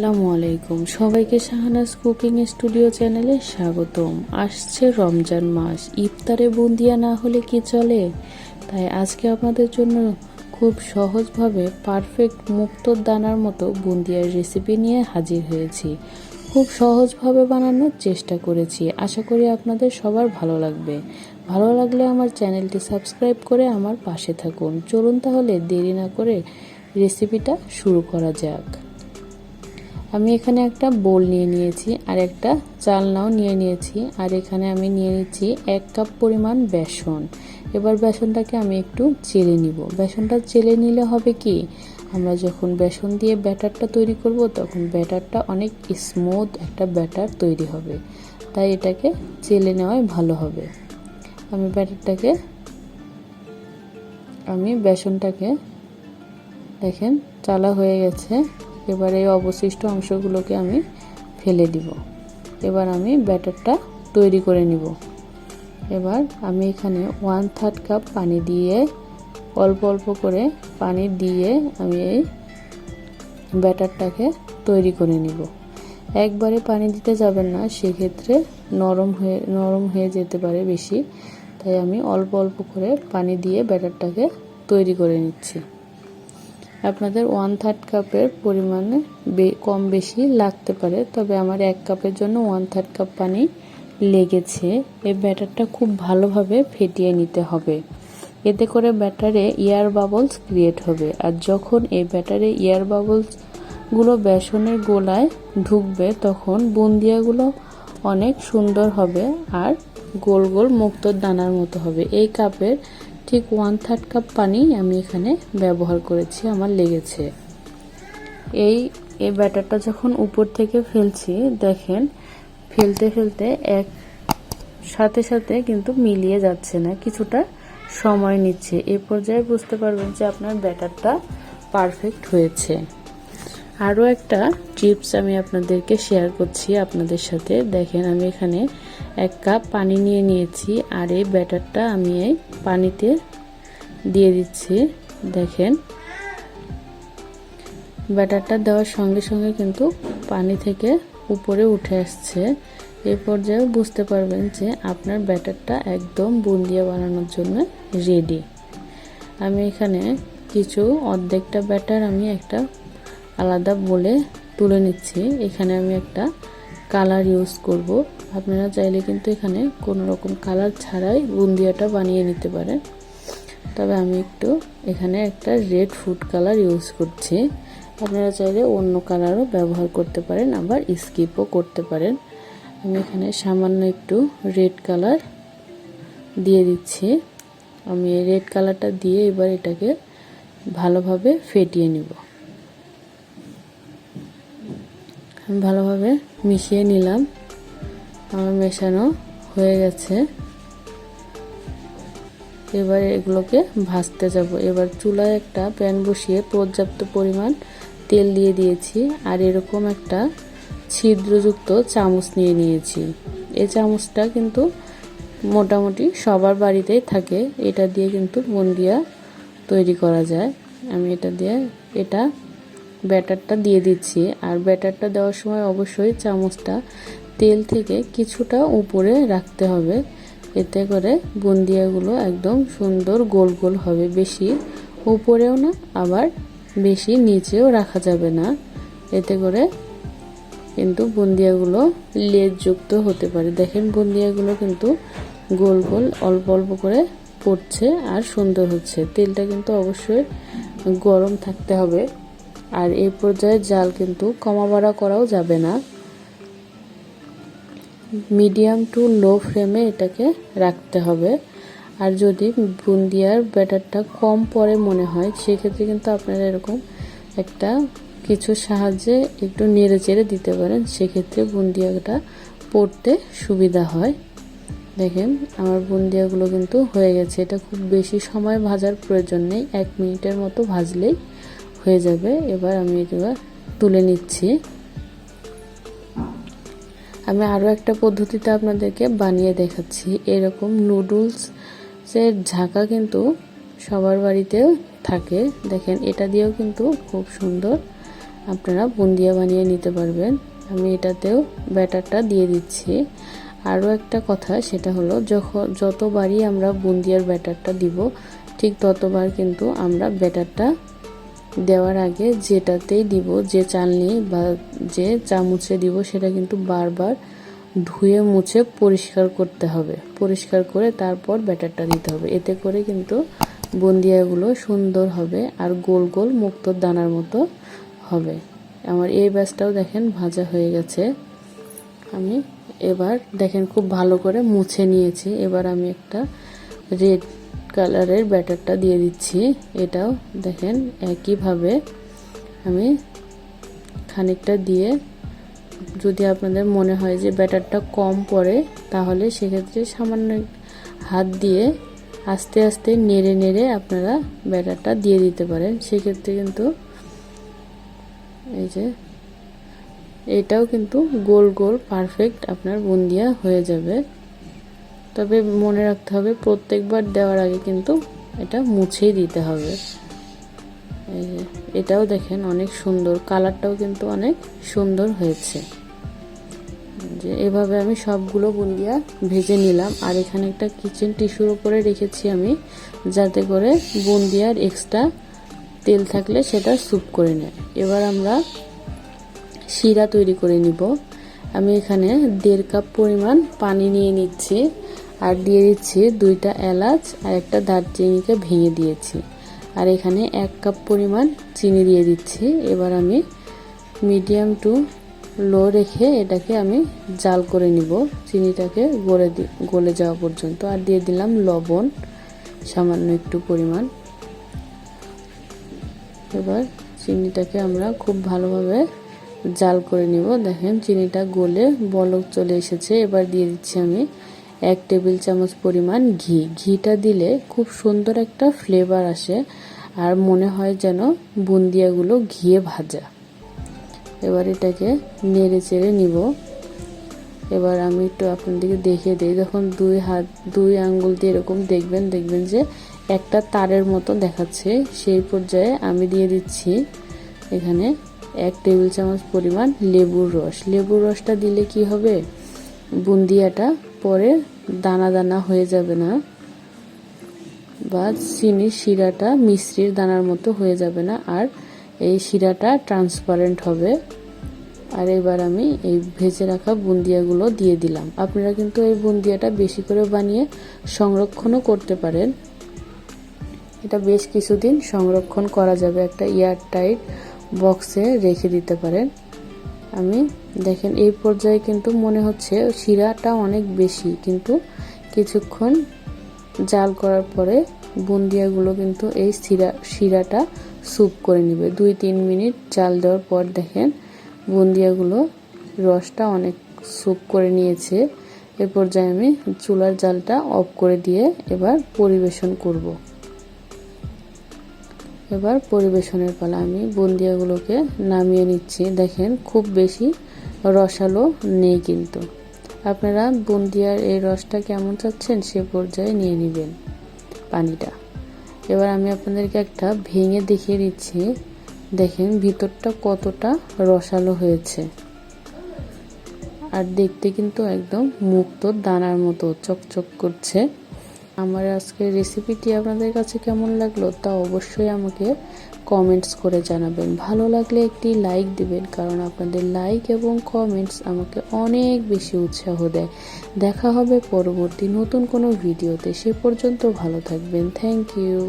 আসসালামু আলাইকুম। সবাইকে শাহানাজ কুকিং স্টুডিও চ্যানেলে স্বাগতম। আসছে রমজান মাস। ইফতারে বুন্দিয়া না হলে কি চলে? তাই আজকে আপনাদের জন্য খুব সহজভাবে পারফেক্ট মুক্তোর দানার মতো বুন্দিয়ার রেসিপি নিয়ে হাজির হয়েছি। খুব সহজভাবে বানানোর চেষ্টা করেছি। আশা করি আপনাদের সবার ভালো লাগবে। ভালো লাগলে আমার চ্যানেলটি সাবস্ক্রাইব করে আমার পাশে থাকুন। চলুন তাহলে দেরি না করে রেসিপিটা শুরু করা যাক। আমি এখানে একটা বোল নিয়ে নিয়েছি আর একটা চালনাও নিয়ে নিয়েছি। আর এখানে আমি নিয়ে নিচ্ছি এক কাপ পরিমাণ বেসন। এবার বেসনটাকে আমি একটু চেলে নিব। বেসনটা চেলে নিলে হবে কি? আমরা যখন বেসন দিয়ে ব্যাটারটা তৈরি করব, তখন ব্যাটারটা অনেক স্মুথ একটা ব্যাটার তৈরি হবে। তাই এটাকে চেলে নেওয়াই ভালো হবে। আমি ব্যাটারটাকে, আমি বেসনটাকে দেখেন, চালা হয়ে গেছে। এবার অবশিষ্ট অংশগুলোকে আমি ফেলে দিব। এবার আমি ব্যাটারটা তৈরি করে নিব। এবার আমি এখানে ওয়ান থার্ড কাপ পানি দিয়ে, অল্প অল্প করে পানি দিয়ে আমি এই ব্যাটারটাকে তৈরি করে নিব। একবারে পানি দিতে যাবেন না, সেক্ষেত্রে নরম হয়ে নরম হয়ে যেতে পারে বেশি। তাই আমি অল্প অল্প করে পানি দিয়ে ব্যাটারটাকে তৈরি করে নিচ্ছি। আপনাদের ওয়ান থার্ড কাপের পরিমাণে কম বেশি লাগতে পারে, তবে আমার এক কাপের জন্য ওয়ান থার্ড কাপ পানি লেগেছে। এই ব্যাটারটা খুব ভালোভাবে ফেটিয়ে নিতে হবে। এতে করে ব্যাটারে এয়ার বাবলস ক্রিয়েট হবে। আর যখন এই ব্যাটারে এয়ার বাবলসগুলো বেসনের গোলায় ঢুকবে, তখন বুন্দিয়াগুলো অনেক সুন্দর হবে আর গোল গোল মুক্তোর দানার মতো হবে। এই কাপের ঠিক ওয়ান থার্ড কাপ পানি আমি এখানে ব্যবহার করেছি, আমার লেগেছে। এই এই ব্যাটারটা যখন উপর থেকে ফেলছি, দেখেন, ফেলতে ফেলতে এক, সাথে সাথে কিন্তু মিলিয়ে যাচ্ছে না, কিছুটা সময় নিচ্ছে। এ পর্যায়ে বুঝতে পারবেন যে আপনার ব্যাটারটা পারফেক্ট হয়েছে। আরও একটা টিপস আমি আপনাদেরকে শেয়ার করছি আপনাদের সাথে। দেখেন, আমি এখানে এক কাপ পানি নিয়ে নিয়েছি, আর এই ব্যাটারটা আমি এই পানিতে দিয়ে দিচ্ছি, দেখেন। ব্যাটারটা দেওয়ার সঙ্গে সঙ্গে কিন্তু পানি থেকে উপরে উঠে আসছে। এ পর্যায়ে বুঝতে পারবেন যে আপনার ব্যাটারটা একদম বুন্দিয়া বানানোর জন্য রেডি আমি এখানে কিছু অর্ধেকটা ব্যাটার আমি একটা আলাদা বলে তুলে নিচ্ছি। এখানে আমি একটা কালার ইউজ করব। আপনারা চাইলে কিন্তু এখানে কোনো রকম কালার ছাড়াই বুন্দিয়াটা বানিয়ে নিতে পারেন। তবে আমি একটু এখানে একটা রেড ফুড কালার ইউজ করছি। আপনারা চাইলে অন্য কালারও ব্যবহার করতে পারেন, আবার স্কিপও করতে পারেন। আমি এখানে সামান্য একটু রেড কালার দিয়ে দিচ্ছি। আমি রেড কালারটা দিয়ে এবার এটাকে ভালোভাবে ফেটিয়ে নিব আমি ভালোভাবে মিশিয়ে নিলাম। আমার মেশানো হয়ে গেছে। এবার এগুলোকে ভাজতে যাব। এবার চুলায় একটা প্যান বসিয়ে পর্যাপ্ত পরিমাণ তেল দিয়ে দিয়েছি আর এরকম একটা ছিদ্রযুক্ত চামচ নিয়ে নিয়েছি। এই চামচটা কিন্তু মোটামুটি সবার বাড়িতেই থাকে। এটা দিয়ে কিন্তু বন্দিয়া তৈরি করা যায়। আমি এটা দিয়ে এটা ব্যাটারটা দিয়ে দিচ্ছি। আর ব্যাটারটা দেওয়ার সময় অবশ্যই চামচটা তেল থেকে কিছুটা উপরে রাখতে হবে। এতে করে বুন্দিয়াগুলো একদম সুন্দর গোল গোল হবে। বেশি উপরেও না, আবার বেশি নিচেও রাখা যাবে না। এতে করে কিন্তু বুন্দিয়াগুলো লেজযুক্ত হতে পারে। দেখেন বুন্দিয়াগুলো কিন্তু গোল গোল অল্প অল্প করে পড়ছে আর সুন্দর হচ্ছে। তেলটা কিন্তু অবশ্যই গরম থাকতে হবে। আর এই পর্যায়ে জাল কিন্তু কমা বাড়া করাও যাবে না। মিডিয়াম টু লো ফ্লেমে এটাকে রাখতে হবে। আর যদি বুন্দিয়ার ব্যাটারটা কম পরে মনে হয়, সেক্ষেত্রে কিন্তু আপনারা এরকম একটা কিছু সাহায্যে একটু নেড়ে চেড়ে দিতে পারেন। সেক্ষেত্রে বুন্দিয়াটা পড়তে সুবিধা হয়। দেখেন, আমার বুন্দিয়াগুলো কিন্তু হয়ে গেছে। এটা খুব বেশি সময় ভাজার প্রয়োজন নেই। এক মিনিটের মতো ভাজলেই হয়ে যাবে। এবার আমি এবার তুলে নিচ্ছি। আমি আরও একটা পদ্ধতিতে আপনাদেরকে বানিয়ে দেখাচ্ছি। এরকম নুডলসের ঝাঁকা কিন্তু সবার বাড়িতেও থাকে। দেখেন, এটা দিয়েও কিন্তু খুব সুন্দর আপনারা বুন্দিয়া বানিয়ে নিতে পারবেন। আমি এটাতেও ব্যাটারটা দিয়ে দিচ্ছি। আরও একটা কথা, সেটা হলো যখন যতবারই আমরা বুন্দিয়ার ব্যাটারটা দিব, ঠিক ততবার কিন্তু আমরা ব্যাটারটা দেওয়ার আগে যেটাতেই দিব, যে চালনি বা যে চামচে দিব, সেটা কিন্তু বারবার ধুয়ে মুছে পরিষ্কার করতে হবে। পরিষ্কার করে তারপর ব্যাটারটা দিতে হবে। এতে করে কিন্তু বন্দিয়াগুলো সুন্দর হবে আর গোল গোল মুক্তোর দানার মতো হবে। আমার এই ব্যাসটাও দেখেন ভাজা হয়ে গেছে। আমি এবার দেখেন খুব ভালো করে মুছে নিয়েছি। এবার আমি একটা রেড কালারের ব্যাটারটা দিয়ে দিচ্ছি। এটাও দেখেন একইভাবে আমি খানিকটা দিয়ে, যদি আপনাদের মনে হয় যে ব্যাটারটা কম পড়ে, তাহলে সেক্ষেত্রে সামান্য হাত দিয়ে আস্তে আস্তে নেড়ে নেড়ে আপনারা ব্যাটারটা দিয়ে দিতে পারেন। সেক্ষেত্রে কিন্তু এই যে, এটাও কিন্তু গোল গোল পারফেক্ট আপনার বুন্দিয়া হয়ে যাবে। তবে মনে রাখতে হবে, প্রত্যেকবার দেওয়ার আগে কিন্তু এটা মুছেই দিতে হবে। এটাও দেখেন অনেক সুন্দর, কালারটাও কিন্তু অনেক সুন্দর হয়েছে। যে এভাবে আমি সবগুলো বুন্দিয়া ভেজে নিলাম, আর এখানে একটা কিচেন টিস্যুর উপরে রেখেছি আমি, যাতে করে বুন্দিয়ার এক্সট্রা তেল থাকলে সেটা স্যুপ করে নেয়। এবার আমরা শিরা তৈরি করে নিব। আমি এখানে দেড় কাপ পরিমাণ পানি নিয়ে নিচ্ছি আর দিয়ে দিচ্ছি দুইটা এলাচ আর একটা দারচিনিকে ভেঙে দিয়েছি। আর এখানে এক কাপ পরিমাণ চিনি দিয়ে দিচ্ছি। এবার আমি মিডিয়াম টু লো রেখে এটাকে আমি জাল করে নিব। চিনিটাকে গলে গলে যাওয়া পর্যন্ত। আর দিয়ে দিলাম লবণ, সামান্য একটু পরিমাণ। এবার চিনিটাকে আমরা খুব ভালোভাবে জাল করে নিব। দেখেন চিনিটা গলে বলক চলে এসেছে। এবার দিয়ে দিচ্ছি আমি এক টেবিল চামচ পরিমাণ ঘি। ঘিটা দিলে খুব সুন্দর একটা ফ্লেভার আসে আর মনে হয় যেন বুন্দিয়াগুলো ঘিয়ে ভাজা। এবার এটাকে নেড়ে চেড়ে নিব। এবার আমি একটু আপনাদেরকে দেখিয়ে দিই। যখন দুই হাত, দুই আঙ্গুল দিয়ে এরকম দেখবেন দেখবেন যে একটা তারের মতো দেখাচ্ছে। সেই পর্যায়ে আমি দিয়ে দিচ্ছি এখানে এক টেবিল চামচ পরিমাণ লেবুর রস। লেবুর রসটা দিলে কি হবে? বুন্দিয়াটা পরে দানা দানা হয়ে যাবে না বা চিনির শিরাটা মিশ্রির দানার মতো হয়ে যাবে না আর এই শিরাটা ট্রান্সপারেন্ট হবে। আর এবার আমি এই ভেজে রাখা বুন্দিয়াগুলো দিয়ে দিলাম। আপনারা কিন্তু এই বুন্দিয়াটা বেশি করে বানিয়ে সংরক্ষণও করতে পারেন। এটা বেশ কিছুদিন সংরক্ষণ করা যাবে। একটা এয়ার টাইট বক্সে রেখে দিতে পারেন। আমি দেখেন, এই পর্যায়ে কিন্তু মনে হচ্ছে শিরাটা অনেক বেশি, কিন্তু কিছুক্ষণ জাল করার পরে বুন্দিয়াগুলো কিন্তু এই শিরা, শিরাটা স্যুপ করে নেবে। দুই তিন মিনিট জাল দেওয়ার পর দেখেন, বুন্দিয়াগুলো রসটা অনেক স্যুপ করে নিয়েছে। এ পর্যায়ে আমি চুলার জালটা অফ করে দিয়ে এবার পরিবেশন করব। এবার পরিবেশনের পালা। আমি বুন্দিয়াগুলোকে নামিয়ে নিচ্ছি। দেখেন, খুব বেশি রসালো নেই কিন্তু। আপনারা বুন্দিয়ার এই রসটা কেমন চাচ্ছেন সে পর্যায়ে নিয়ে নেবেন পানিটা। এবার আমি আপনাদেরকে একটা ভেঙে দেখিয়ে দিচ্ছি। দেখেন, ভিতরটা কতটা রসালো হয়েছে। আর দেখতে কিন্তু একদম মুক্ত দানার মতো চকচক করছে। আমার আজকের রেসিপিটি আপনাদের কাছে কেমন লাগল তা অবশ্যই আমাকে কমেন্টস করে জানাবেন। ভালো লাগলে একটি লাইক দিবেন, কারণ আপনাদের লাইক এবং কমেন্টস আমাকে অনেক বেশি উৎসাহ দেয়। দেখা হবে পরবর্তী নতুন কোনো ভিডিওতে সে পর্যন্ত ভালো থাকবেন। Thank you